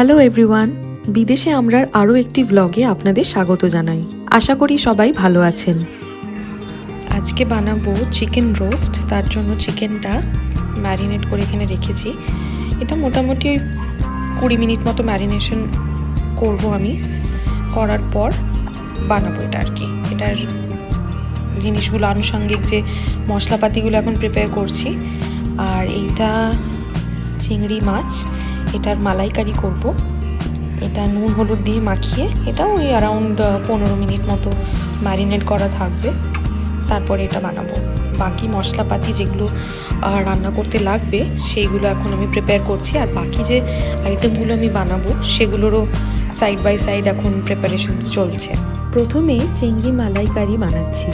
Hello everyone বিদেশে আমরার আরও একটি ব্লগে আপনাদের স্বাগত জানাই। আশা করি সবাই ভালো আছেন। আজকে বানাবো চিকেন রোস্ট তার জন্য চিকেনটা ম্যারিনেট করে এখানে রেখেছি। এটা মোটামুটি ওই কুড়ি মিনিট মতো ম্যারিনেশন করব আমি। করার পর বানাবো এটা আর কি। এটার জিনিসগুলো আনুষঙ্গিক যে মশলাপাতিগুলো এখন প্রিপেয়ার করছি। আর এইটা চিংড়ি মাছ। এটার মালাইকারি করব। এটা নুন, হলুদ দিয়ে মাখিয়ে এটা ওই অ্যারাউন্ড পনেরো মিনিট মতো ম্যারিনেট করা থাকবে। তারপরে এটা বানাবো। বাকি মশলাপাতি যেগুলো রান্না করতে লাগবে, সেইগুলো এখন আমি প্রিপেয়ার করছি। আর বাকি যে আইটেমগুলো আমি বানাবো, সেগুলোরও সাইড বাই সাইড এখন প্রিপারেশন চলছে। প্রথমে চিংড়ি মালাইকারি বানাচ্ছি।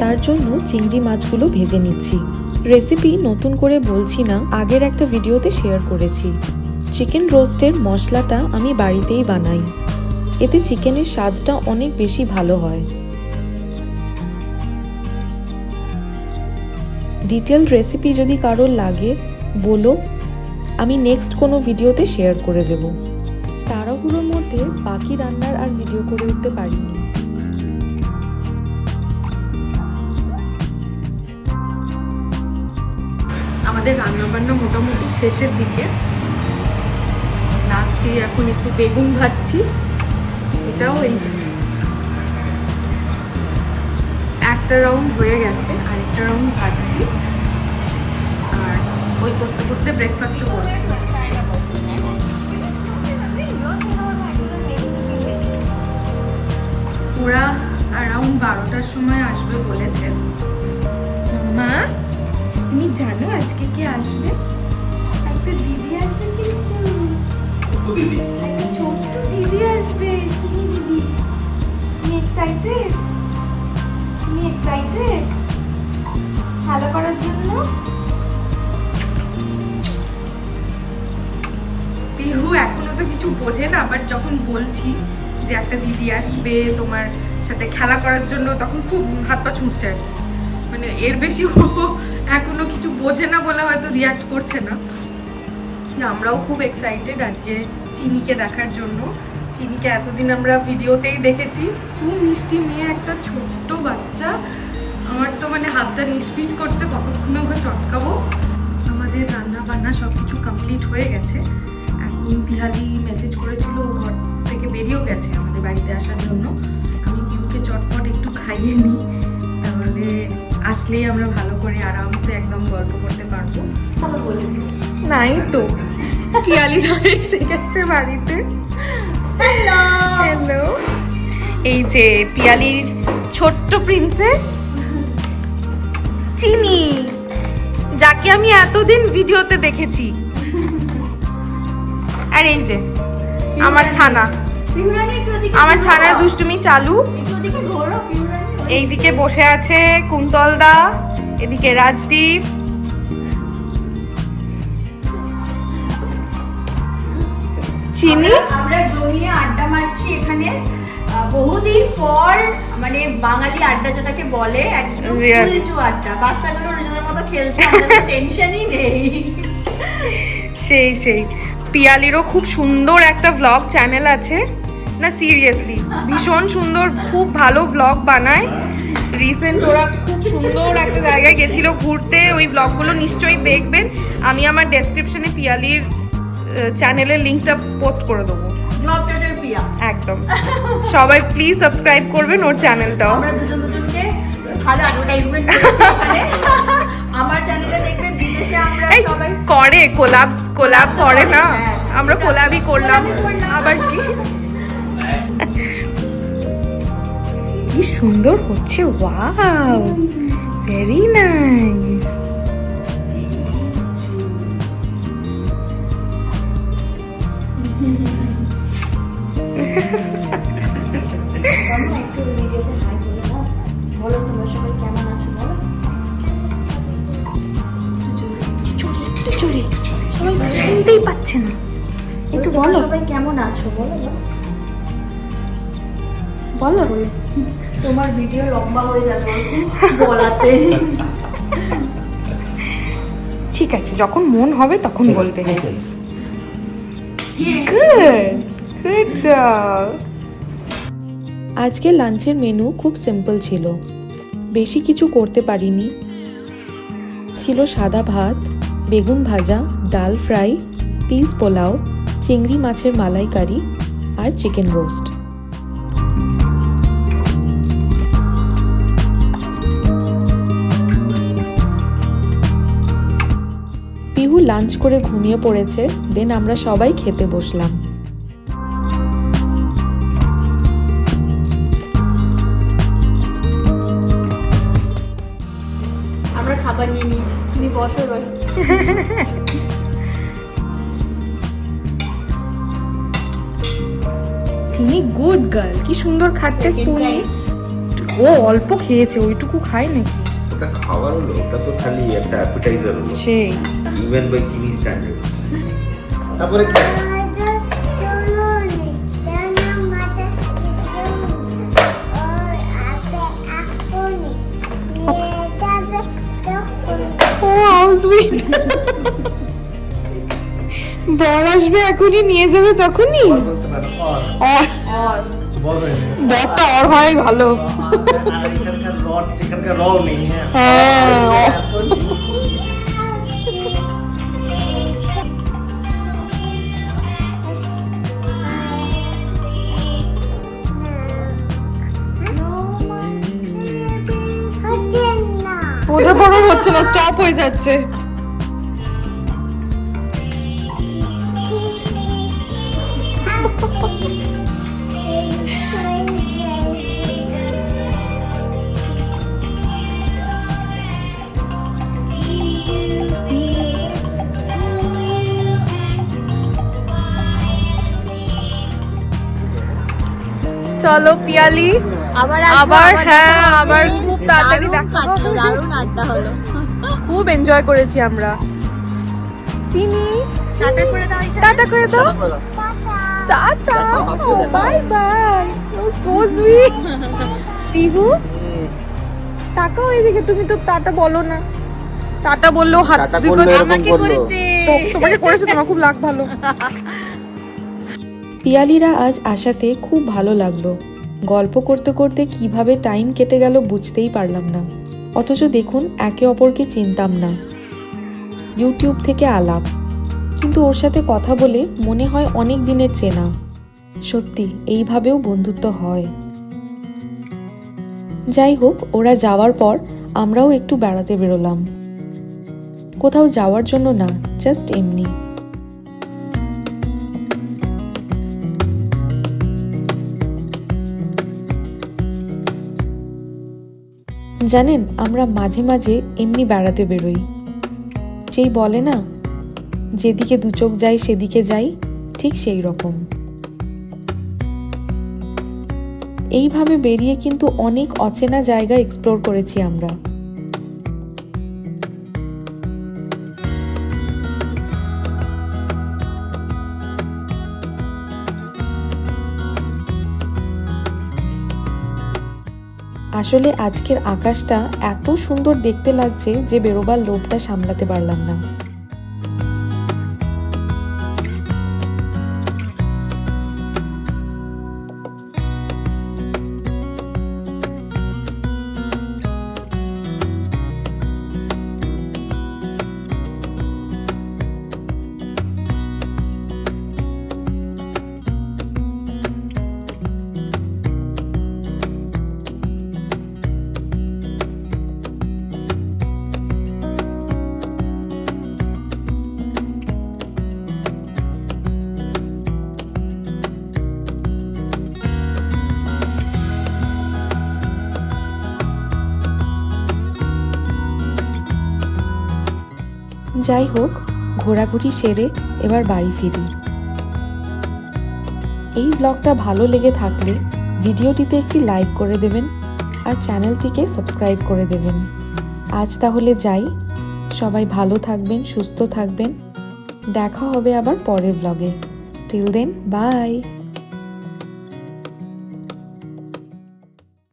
তার জন্য চিংড়ি মাছগুলো ভেজে নিচ্ছি। রেসিপি নতুন করে বলছি না, আগের একটা ভিডিওতে শেয়ার করেছি। চিকেন রোস্টের মশলাটা আমি বাড়িতেই বানাই। এতে চিকেনের স্বাদটা অনেক বেশি ভালো হয়। ডিটেল রেসিপি যদি কারোর লাগে, বলো। আমি নেক্সট কোনো ভিডিওতে শেয়ার করে দেব। তাড়াহুড়োর মধ্যে বাকি রান্নার আর ভিডিও করে উঠতে পারিনি। আমাদের রান্নাবান্না মোটামুটি শেষের দিকে। লাস্টে এখন একটু বেগুন ভাজছি। এটাও এই একটা রাউন্ড হয়ে গেছে, আরেকটা রাউন্ড ভাজছি। আর ওই করতে করতে ব্রেকফাস্টও করছি। ওরা অ্যারাউন্ড বারোটার সময় আসবে বলেছে। মা, তুমি জানো আজকে কে আসবে? একটা দিদি আসবে দিদি। ছোট্ট দিদি আসবে চিনি দিদি। তুমি এক্সাইটেড তুমি এক্সাইটেড খেলা করার জন্য? পিহু এখনও তো কিছু বোঝে না বাট যখন বলছি যে একটা দিদি আসবে তোমার সাথে খেলা করার জন্য তখন খুব হাত পা ছুটছে আর কি। মানে এর বেশি ও এখনও কিছু বোঝে না বলে হয়তো রিয়াক্ট করছে না, আমরাও খুব এক্সাইটেড আজকে চিনিকে দেখার জন্য। চিনিকে এতদিন আমরা ভিডিওতেই দেখেছি। খুব মিষ্টি মেয়ে একটা ছোট্ট বাচ্চা। আমার তো মানে হাতটা নিষ্পিস করছে কতক্ষণে ওকে চটকাবো? আমাদের রান্না বান্না সব কিছু কমপ্লিট হয়ে গেছে। এখন পিহালি মেসেজ করেছিল ও ঘর থেকে বেরিয়েও গেছে আমাদের বাড়িতে আসার জন্য। আমি পিউকে চটপট একটু খাইয়ে নিই তাহলে আসলেই আমরা ভালো করে আরামসে একদম গল্প করতে পারব। নাই তো। পিয়ালিরা এসে গেছে বাড়িতে। হ্যালো এই যে পিয়ালির ছোট্ট প্রিন্সেস চিনি যাকে আমি এতদিন ভিডিওতে দেখেছি। আর এই যে আমার ছানা। আমার ছানার দুষ্টুমি চালু। এইদিকে বসে আছে কুন্তল দা এদিকে রাজদীপ। চিনি। আমরা জমিয়ে আড্ডা মারছি এখানে। বহুদিন পর মানে বাঙালি আড্ডা যেটাকে বলে একদম. উল্টো আড্ডা। বাচ্চাগুলো নিজেদের মতো খেলছে টেনশনই নেই। সেই সেই। পিয়ালিরও খুব সুন্দর একটা ব্লগ চ্যানেল আছে। না সিরিয়াসলি ভীষণ সুন্দর খুব ভালো ব্লগ বানায়। রিসেন্ট ওরা খুব সুন্দর একটা জায়গায় গেছিল ঘুরতে ওই ব্লগগুলো নিশ্চয়ই দেখবেন। আমি আমার ডেসক্রিপশনে পিয়ালির চ্যানেলের লিঙ্কটা পোস্ট করে দেবো। একদম। সবাই প্লিজ সাবস্ক্রাইব করবেন ওর চ্যানেলটাও আমরা দুজন দুজনকে ভালো অ্যাডভার্টাইজমেন্ট আমার চ্যানেলে দেখবেন বিদেশে আমরা সবাই করে কোলাব কোলাব করে না। হ্যাঁ, আমরা কোলাবই করলাম। আবার কি? কি সুন্দর হচ্ছে ওয়াও ভেরি নাইস একটু ভিডিওতে হাই বলে দাও বলো তোমরা সবাই কেমন আছো বলো চুরি একটু চুরি সবাই শুনতেই পাচ্ছে না একটু বলো সবাই কেমন আছো বলো বলো বলো তোমার ভিডিও লম্বা হয়ে যাবে বলাতে ঠিক আছে যখন মন হবে তখন বলবে গুড গুড জব আজকে লাঞ্চের মেনু খুব সিম্পল ছিল। বেশি কিছু করতে পারিনি। ছিল সাদা ভাত, বেগুন ভাজা, ডাল ফ্রাই, পিস পোলাও, চিংড়ি মাছের মালাইকারি আর চিকেন রোস্ট। পিহু লাঞ্চ করে ঘুমিয়ে পড়েছে, দেন আমরা সবাই খেতে বসলাম। খাবার নিয়ে নিয়েছি। তুমি বসো এবার চিনি গুড গার্ল কি সুন্দর খাচ্ছে স্পুনি ও অল্প খেয়েছে ওইটুকু খায় নাকি? ওটা খাবার হলো ওটা তো খালি একটা অ্যাপিটাইজার হলো। সেই। ইভেন বাই চিনি স্ট্যান্ডার্ড তারপরে কি? সুইট বর আসবে এখনই নিয়ে যাবে তখনই। বরটা অর হয় ভালো। হ্যাঁ। হ্যাঁ ওটা বড় হচ্ছে না স্টপ হয়ে যাচ্ছে। চলো পিয়ালি আবার আবার হ্যাঁ আবার খুব তাড়াতাড়ি দেখা হবে। দারুণ আড্ডা হলো। খুব এনজয় করেছি আমরা। চিনি? টাটা করে দাও। টাটা করে দাও। Tata. Bye bye so sweet Pihu টাকা ওইদিকে তুমি তো টাটা বলো না। টাটা বললেও হাত এরকম আমাকে। করেছে। তো- তোমাকে করেছে তোমার খুব লাগ ভালো। পিয়ালিরা আজ আসাতে খুব ভালো লাগল। গল্প করতে করতে কীভাবে টাইম কেটে গেল বুঝতেই পারলাম না। অথচ দেখুন একে অপরকে চিনতাম না। ইউটিউব থেকে আলাপ। কিন্তু ওর সাথে কথা বলে মনে হয় অনেক দিনের চেনা। সত্যি, এইভাবেও বন্ধুত্ব হয়। যাই হোক, ওরা যাওয়ার পর আমরাও একটু বেড়াতে বেরোলাম। কোথাও যাওয়ার জন্য না জাস্ট এমনি। জানেন, আমরা মাঝে মাঝে এমনি বেড়াতে বেরোই। যেই বলে না যেদিকে দু চোখ যায়, সেদিকে যাই, ঠিক সেই রকম। এইভাবে বেরিয়ে কিন্তু অনেক অচেনা জায়গা এক্সপ্লোর করেছি আমরা। আসলে আজকের আকাশটা এত সুন্দর দেখতে লাগছে যে বেরোবার লোভটা সামলাতে পারলাম না। যাই হোক, ঘোরাঘুরি সেরে এবার বাড়ি ফিরি। এই ব্লগটা ভালো লেগে থাকলে ভিডিওটিতে একটি লাইক করে দেবেন আর চ্যানেলটিকে সাবস্ক্রাইব করে দেবেন। আজ তাহলে যাই। সবাই ভালো থাকবেন, সুস্থ থাকবেন। দেখা হবে আবার পরের ব্লগে। Till then by